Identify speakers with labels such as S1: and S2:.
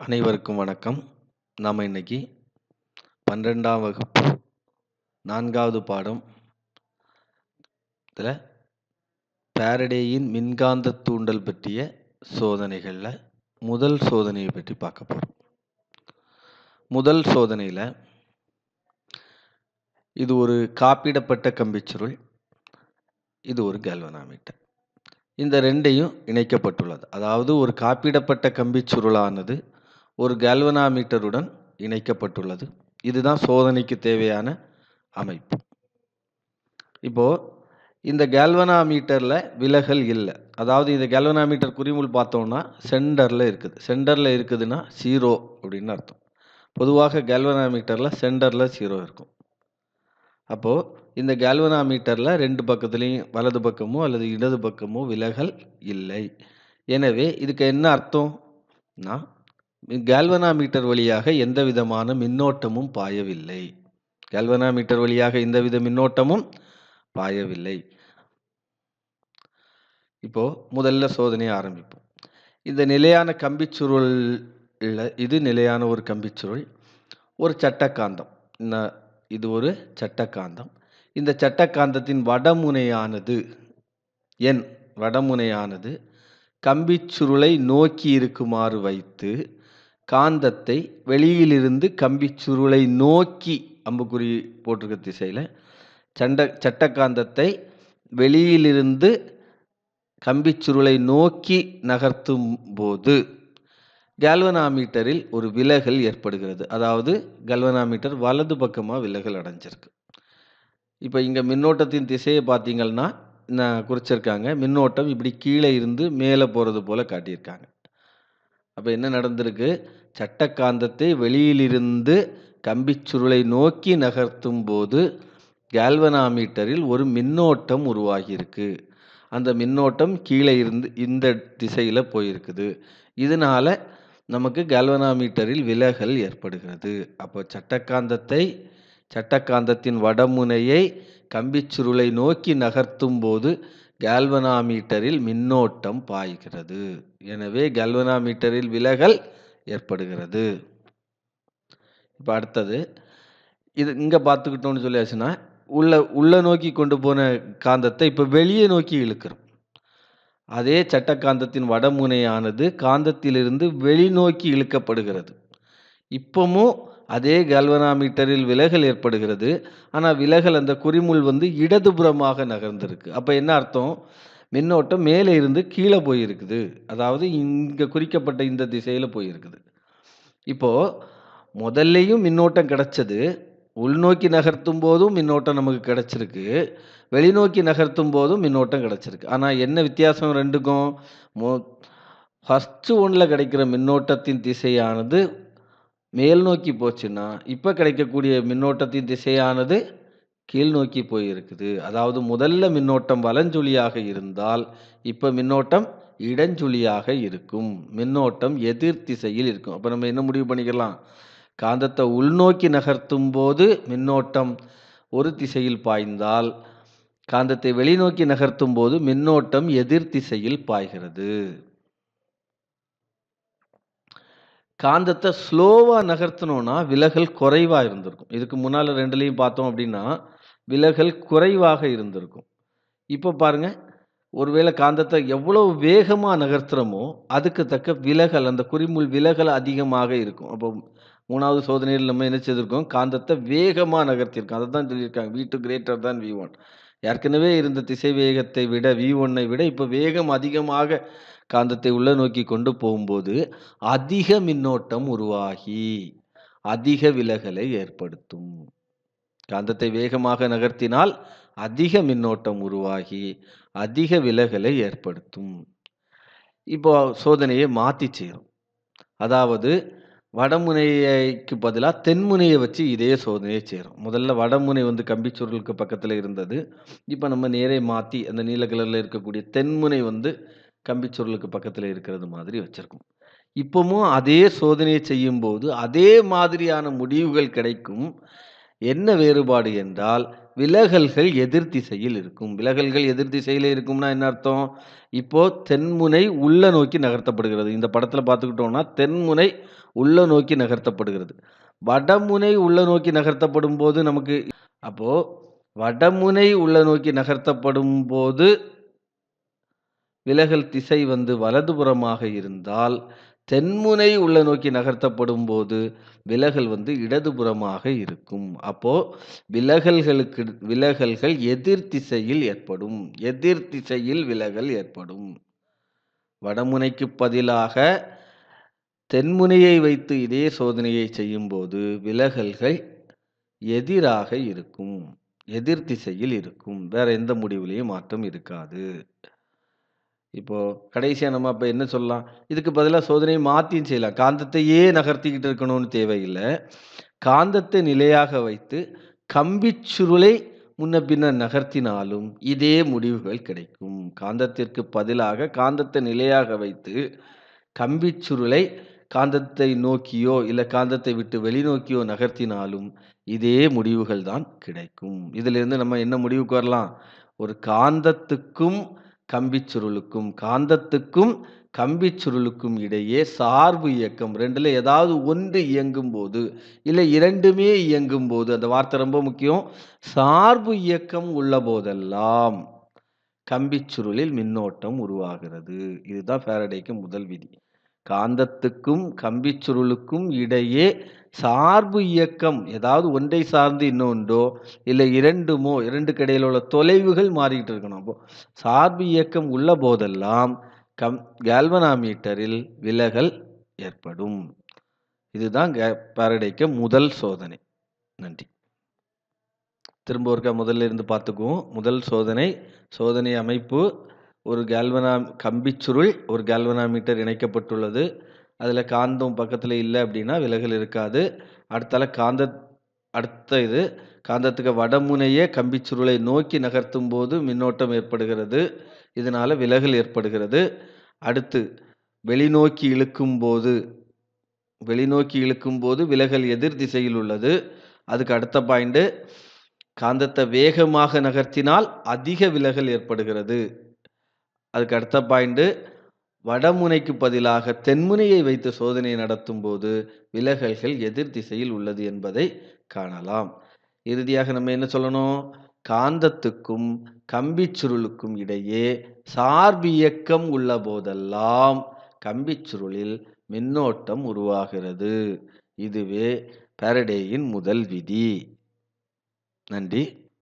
S1: அனைவருக்கும் வணக்கம். நாம் இன்னைக்கு பன்னிரெண்டாம் வகுப்பு நான்காவது பாடம். இதில் பேரடேயின் மின்காந்த தூண்டல் பற்றிய சோதனைகளில் முதல் சோதனையை பற்றி பார்க்க போகிறோம் முதல் சோதனையில் இது ஒரு காப்பிடப்பட்ட கம்பிச்சுருள் இது ஒரு கல்வனாமீட்டர் இந்த ரெண்டையும் இணைக்கப்பட்டுள்ளது. அதாவது ஒரு காப்பிடப்பட்ட கம்பிச் சுருளானது ஒரு கேல்வனாமீட்டருடன் இணைக்கப்பட்டுள்ளது. இதுதான் சோதனைக்கு தேவையான அமைப்பு. இப்போ இந்த கேல்வனாமீட்டரில் விலகல் இல்லை. அதாவது இந்த கேல்வனாமீட்டர் குறிமுள் பார்த்தோம்னா சென்டரில் இருக்குது. சென்டரில் இருக்குதுன்னா ஜீரோ அப்படின்னு அர்த்தம். பொதுவாக கேல்வனாமீட்டரில் சென்டரில் ஜீரோ இருக்கும். அப்போது இந்த கேல்வனாமீட்டரில் ரெண்டு பக்கத்துலேயும் வலது பக்கமோ அல்லது இடது பக்கமோ விலகல் இல்லை. எனவே இதுக்கு என்ன அர்த்தம்னா கேல்வனாமீட்டர் வழியாக எந்த விதமான மின்னோட்டமும் பாயவில்லை. கேல்வனாமீட்டர் வழியாக எந்தவித மின்னோட்டமும் பாயவில்லை. இப்போ முதல்ல சோதனையை ஆரம்பிப்போம். இந்த நிலையான கம்பிச்சுருள் இது நிலையான ஒரு கம்பிச்சுருள் ஒரு சட்டக்காந்தம் இது ஒரு சட்டக்காந்தம் இந்த சட்டக்காந்தத்தின் வடமுனையானது என் வடமுனையானது கம்பிச்சுருளை நோக்கி இருக்குமாறு வைத்து காந்தத்தை வெளியிலிருந்து கம்பி சுருளை நோக்கி அம்புக்குறி போட்டிருக்க திசையில் சண்ட சட்டக்காந்தத்தை வெளியிலிருந்து கம்பிச்சுருளை நோக்கி நகர்த்தும் போது கேல்வனாமீட்டரில் ஒரு விலகல் ஏற்படுகிறது. அதாவது கேல்வனாமீட்டர் வலது பக்கமாக விலகல் அடைஞ்சிருக்கு. இப்போ இங்கே மின்னோட்டத்தின் திசையை பார்த்தீங்கன்னா நான் குறிச்சிருக்காங்க. மின்னோட்டம் இப்படி கீழே இருந்து மேலே போகிறது போல் காட்டியிருக்காங்க. அப்போ என்ன நடந்திருக்கு? சட்டக்காந்தத்தை வெளியிலிருந்து கம்பிச்சுருளை நோக்கி நகர்த்தும் போது கேல்வனாமீட்டரில் ஒரு மின்னோட்டம் உருவாகியிருக்கு. அந்த மின்னோட்டம் கீழே இருந்து இந்த திசையில் போயிருக்குது. இதனால் நமக்கு கேல்வனாமீட்டரில் விலகல் ஏற்படுகிறது. அப்போ சட்டக்காந்தத்தை சட்டக்காந்தத்தின் வடமுனையை கம்பிச்சுருளை நோக்கி நகர்த்தும் போது கேல்வனாமீட்டரில் மின்னோட்டம் பாய்கிறது. எனவே கேல்வனாமீட்டரில் விலகல் ஏற்படுகிறது. இப்போ அடுத்தது இது இங்கே பார்த்துக்கிட்டோம்னு சொல்லியாச்சுன்னா உள்ள உள்ளே நோக்கி கொண்டு போன காந்தத்தை இப்போ வெளியே நோக்கி இழுக்கிறோம். அதே சட்டக்காந்தத்தின் வடமுனையானது காந்தத்திலிருந்து வெளிநோக்கி இழுக்கப்படுகிறது. இப்போமும் அதே கல்வனாமீட்டரில் விலகல் ஏற்படுகிறது. ஆனால் விலகல் அந்த குறிமுள் வந்து இடதுபுறமாக நகர்ந்திருக்கு. அப்போ என்ன அர்த்தம்? மின்னோட்டம் மேலே இருந்து கீழே போயிருக்குது. அதாவது இங்கே குறிக்கப்பட்ட இந்த திசையில் போயிருக்குது. இப்போது முதல்லையும் மின்னோட்டம் கிடைச்சது. உள்நோக்கி நகர்த்தும் போதும் மின்னோட்டம் நமக்கு கிடச்சிருக்கு. வெளிநோக்கி நகர்த்தும் போதும் மின்னோட்டம் கிடச்சிருக்கு. ஆனால் என்ன வித்தியாசம் ரெண்டுக்கும்? மோ ஃபஸ்ட்டு ஒன்றில் கிடைக்கிற மின்னோட்டத்தின் திசையானது மேல் நோக்கி போச்சுன்னா இப்போ கிடைக்கக்கூடிய மின்னோட்டத்தின் திசையானது கீழ் நோக்கி போயிருக்குது. அதாவது முதல்ல மின்னோட்டம் வலஞ்சுழியாக இருந்தால் இப்போ மின்னோட்டம் இடஞ்சுழியாக இருக்கும். மின்னோட்டம் எதிர் திசையில் இருக்கும். அப்போ நம்ம என்ன முடிவு பண்ணிக்கலாம்? காந்தத்தை உள்நோக்கி நகர்த்தும் போது மின்னோட்டம் ஒரு திசையில் பாய்ந்தால் காந்தத்தை வெளிநோக்கி நகர்த்தும் போது மின்னோட்டம் எதிர் திசையில் பாய்கிறது. காந்தத்தை ஸ்லோவாக நகர்த்தணும்னா விலகல் குறைவாக இருந்திருக்கும். இதுக்கு முன்னால் ரெண்டுலேயும் பார்த்தோம் அப்படின்னா விலகல் குறைவாக இருந்திருக்கும். இப்போ பாருங்க ஒருவேளை காந்தத்தை எவ்வளவு வேகமாக நகர்த்துறோமோ அதுக்கு தக்க விலகல் அந்த குறிமுள் விலகல் அதிகமாக இருக்கும். அப்போ மூணாவது சோதனையில் நம்ம என்ன செய்திருக்கோம்? காந்தத்தை வேகமாக நகர்த்தியிருக்கோம். அதை தான் சொல்லியிருக்காங்க. வீ டூ கிரேட்டர் தான் வி ஒன் ஏற்கனவே இருந்த திசை வேகத்தை விட வி ஒன்னை விட இப்போ வேகம் அதிகமாக காந்தத்தை உள்ள நோக்கி கொண்டு போகும்போது அதிக மின்னோட்டம் உருவாகி அதிக விலகலை ஏற்படுத்தும். காந்தத்தை வேகமாக நகர்த்தினால் அதிக மின்னோட்டம் உருவாகி அதிக விலகலை ஏற்படுத்தும். இப்போ சோதனையை மாற்றி செய்கிறோம் அதாவது வடமுனைக்கு பதிலாக தென்முனையை வச்சு இதே சோதனையை செய்கிறோம் முதல்ல வடமுனை வந்து கம்பிச்சுருளுக்கு பக்கத்தில் இருந்தது. இப்போ நம்ம நேரே மாற்றி அந்த நீல கலரில் இருக்கக்கூடிய தென்முனை வந்து கம்பிச்சுருளுக்கு பக்கத்தில் இருக்கிறது மாதிரி வச்சுருக்கோம். இப்பவும் அதே சோதனையை செய்யும்போது அதே மாதிரியான முடிவுகள் கிடைக்கும். என்ன வேறுபாடு என்றால் விலகல்கள் எதிர் திசையில் இருக்கும். விலகல்கள் எதிர் திசையில் இருக்கும்னா என்ன அர்த்தம்? இப்போ தென்முனை உள்ள நோக்கி நகர்த்தப்படுகிறது. இந்த படத்தில் பார்த்துக்கிட்டோம்னா, தென்முனை உள்ள நோக்கி நகர்த்தப்படுகிறது. வடமுனை உள்ள நோக்கி நகர்த்தப்படும்போது நமக்கு அப்போ வடமுனை உள்ள நோக்கி நகர்த்தப்படும்போது விலகல் திசை வந்து வலதுபுறமாக இருந்தால், தென்முனை உள்ள நோக்கி நகர்த்தப்படும்போது விலகல் வந்து இடதுபுறமாக இருக்கும். அப்போ விலகல்களுக்கு விலகல்கள் எதிர் திசையில் ஏற்படும். எதிர் திசையில் விலகல் ஏற்படும். வடமுனைக்கு பதிலாக தென்முனையை வைத்து இதே சோதனையை செய்யும்போது விலகல்கள் எதிராக இருக்கும். எதிர் திசையில் இருக்கும். வேற எந்த முடிவுலையும் மாற்றம் இருக்காது. இப்போது கடைசியாக நம்ம அப்போ என்ன சொல்லலாம்? இதுக்கு பதிலாக சோதனையை மாற்றியும் செய்யலாம். காந்தத்தையே நகர்த்திக்கிட்டு இருக்கணும்னு தேவையில்லை காந்தத்தை நிலையாக வைத்து கம்பி சுருளை முன்ன பின்ன நகர்த்தினாலும் இதே முடிவுகள் கிடைக்கும். காந்தத்திற்கு பதிலாக காந்தத்தை நிலையாக வைத்து கம்பி சுருளை காந்தத்தை நோக்கியோ, இல்லை காந்தத்தை விட்டு வெளிநோக்கியோ நகர்த்தினாலும் இதே முடிவுகள் தான் கிடைக்கும். இதிலிருந்து நம்ம என்ன முடிவுக்கு வரலாம்? ஒரு காந்தத்துக்கும் கம்பிச் சுருளுக்கும் காந்தத்துக்கும் கம்பிச் சுருளுக்கும் இடையே சார்பு இயக்கம் ரெண்டில் ஏதாவது ஒன்று இயங்கும்போது, இல்ல 2மே இயங்கும்போது, அந்த வார்த்தை ரொம்ப முக்கியம். சார்பு இயக்கம் உள்ள போதெல்லாம் கம்பிச் சுருளில் மின்னோட்டம் உருவாகிறது. இதுதான் ஃபாரடேக்கு முதல் விதி. காந்தத்துக்கும் கம்பிச் சுருளுக்கும் இடையே சார்பு இயக்கம் ஏதாவது ஒன்றை சார்ந்து இன்னொன்றோ, இல்லை இரண்டுமோ இரண்டு கடையில் உள்ள தொலைவுகள் மாறிக்கிட்டு இருக்கணும். அப்போ சார்பு இயக்கம் உள்ள போதெல்லாம் கம் கேல்வனாமீட்டரில் விலகல் ஏற்படும். இதுதான் கே முதல் சோதனை. நன்றி. திரும்ப ஒருக்கா முதல்ல இருந்து பார்த்துக்குவோம். முதல் சோதனை, சோதனை அமைப்பு ஒரு கால்வனா கம்பிச்சுருள் ஒரு கால்வனாமீட்டர் இணைக்கப்பட்டுள்ளது. அதில் காந்தம் பக்கத்தில் இல்லை அப்படின்னா விலகல் இருக்காது. அடுத்தால காந்த அடுத்த இது காந்தத்துக்கு வடமுனையே கம்பிச்சுருளை நோக்கி நகர்த்தும் போது மின்னோட்டம் ஏற்படுகிறது. இதனால் விலகல் ஏற்படுகிறது. அடுத்து வெளிநோக்கி இழுக்கும் போது வெளிநோக்கி இழுக்கும்போது விலகல் எதிர் திசையில் உள்ளது. அதுக்கு அடுத்த பாயிண்ட்டு காந்தத்தை வேகமாக நகர்த்தினால் அதிக விலகல் ஏற்படுகிறது. அதுக்கு அடுத்த பாயிண்ட்டு வடமுனைக்கு பதிலாக தென்முனையை வைத்து சோதனை நடத்தும் போது விலகல்கள் எதிர் திசையில் உள்ளது என்பதை காணலாம். இறுதியாக நம்ம என்ன சொல்லணும்? காந்தத்துக்கும் கம்பிச்சுருளுக்கும் இடையே சார்பு இயக்கம் உள்ள போதெல்லாம் கம்பிச்சுருளில் மின்னோட்டம் உருவாகிறது. இதுவே பேரடேயின் முதல் விதி. நன்றி.